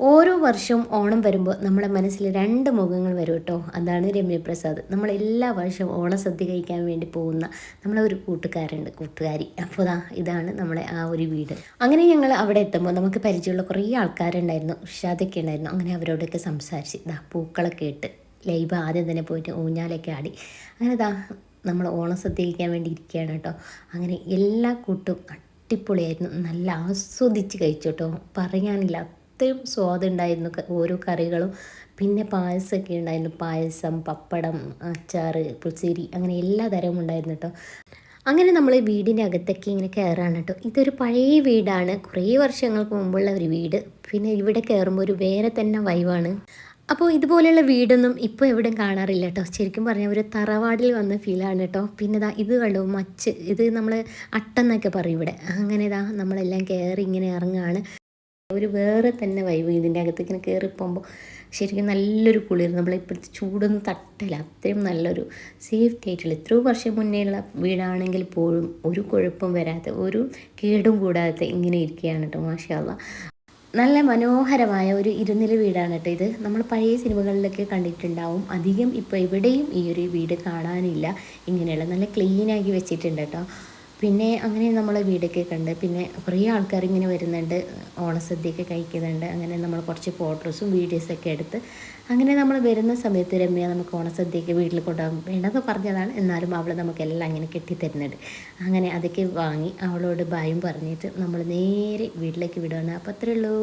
ഓരോ വർഷവും ഓണം വരുമ്പോൾ നമ്മുടെ മനസ്സിൽ രണ്ട് മുഖങ്ങൾ വരും കേട്ടോ. അതാണ് രമ്യപ്രസാദ്. നമ്മൾ എല്ലാ വർഷവും ഓണസദ്യ കഴിക്കാൻ വേണ്ടി പോകുന്ന നമ്മളെ ഒരു കൂട്ടുകാരുണ്ട് കൂട്ടുകാരി. അപ്പോൾ ദാ ഇതാണ് നമ്മളെ ആ ഒരു വീട്. അങ്ങനെ ഞങ്ങൾ അവിടെ എത്തുമ്പോൾ നമുക്ക് പരിചയമുള്ള കുറേ ആൾക്കാരുണ്ടായിരുന്നു. ഉഷാദൊക്കെ ഉണ്ടായിരുന്നു. അങ്ങനെ അവരോടൊക്കെ സംസാരിച്ച് ദാ പൂക്കളൊക്കെ ഇട്ട് ലൈബ് ആദ്യം തന്നെ പോയിട്ട് ഊഞ്ഞാലൊക്കെ ആടി. അങ്ങനെ ദാ നമ്മൾ ഓണസദ്യ കഴിക്കാൻ വേണ്ടി ഇരിക്കുകയാണ് കേട്ടോ. അങ്ങനെ എല്ലാ കൂട്ടും അടിപൊളിയായിരുന്നു. നല്ല ആസ്വദിച്ച് കഴിച്ചു കേട്ടോ. പറയാനില്ല അത്രയും സ്വാദുണ്ടായിരുന്നു ഓരോ കറികളും. പിന്നെ പായസമൊക്കെ ഉണ്ടായിരുന്നു. പായസം പപ്പടം അച്ചാർ പുളിശ്ശേരി അങ്ങനെ എല്ലാ തരവും ഉണ്ടായിരുന്നു കേട്ടോ അങ്ങനെ നമ്മൾ വീടിന്റെ അകത്തൊക്കെ ഇങ്ങനെ കയറാണ് കേട്ടോ ഇതൊരു പഴയ വീടാണ്. കുറേ വർഷങ്ങൾക്ക് മുമ്പുള്ള ഒരു വീട്. പിന്നെ ഇവിടെ കയറുമ്പോൾ ഒരു വേറെ തന്നെ വൈവാണ് അപ്പോൾ ഇതുപോലെയുള്ള വീടൊന്നും ഇപ്പോൾ എവിടെയും കാണാറില്ല കേട്ടോ ശരിക്കും പറഞ്ഞാൽ ഒരു തറവാടിൽ വന്ന ഫീലാണ് കേട്ടോ പിന്നെ ഇതാ ഇത് കണ്ടു? മച്ച് ഇത് നമ്മൾ അട്ടെന്നൊക്കെ പറയും ഇവിടെ. അങ്ങനെ ഇതാ നമ്മളെല്ലാം കയറി ഇങ്ങനെ ഇറങ്ങുകയാണ്. ഒരു വേറെ തന്നെ വൈബ് ഇതിന്റെ അകത്ത് ഇങ്ങനെ കയറി പോകുമ്പോൾ ശരിക്കും നല്ലൊരു കുളിർ നമ്മളെ ഇപ്പോഴത്തെ ചൂടൊന്നും തട്ടില്ല. അത്രയും നല്ലൊരു സേഫ്റ്റി ആയിട്ടുള്ള എത്രയോ വർഷം മുന്നേയുള്ള വീടാണെങ്കിൽ പോലും ഒരു കുഴപ്പം വരാതെ ഒരു കേടും കൂടാതെ ഇങ്ങനെ ഇരിക്കുകയാണ് കേട്ടോ മാഷാല്ല നല്ല മനോഹരമായ ഒരു ഇരുനില വീടാണ് കേട്ടോ ഇത്. നമ്മൾ പഴയ സിനിമകളിലൊക്കെ കണ്ടിട്ടുണ്ടാവും. അധികം ഇപ്പോൾ എവിടെയും ഈ ഒരു വീട് കാണാനില്ല. ഇങ്ങനെയുള്ള നല്ല ക്ലീനാക്കി വെച്ചിട്ടുണ്ട് കേട്ടോ പിന്നെ അങ്ങനെ നമ്മൾ വീടൊക്കെ കണ്ട് പിന്നെ കുറേ ആൾക്കാർ ഇങ്ങനെ വരുന്നുണ്ട് ഓണസദ്യയൊക്കെ കഴിക്കുന്നുണ്ട്. അങ്ങനെ നമ്മൾ കുറച്ച് ഫോട്ടോസും വീഡിയോസൊക്കെ എടുത്ത് അങ്ങനെ നമ്മൾ വരുന്ന സമയത്ത് രമ്യ നമുക്ക് ഓണസദ്യയൊക്കെ വീട്ടിൽ കൊണ്ടുപോകാൻ വേണ്ടെന്ന് പറഞ്ഞതാണ്. എന്നാലും അവൾ നമുക്കെല്ലാം അങ്ങനെ കെട്ടിത്തരുന്നുണ്ട് അങ്ങനെ അതൊക്കെ വാങ്ങി അവളോട് ഭയം പറഞ്ഞിട്ട് നമ്മൾ നേരെ വീട്ടിലേക്ക് വിടുകയാണ് അപ്പോൾ അത്രയേ ഉള്ളൂ.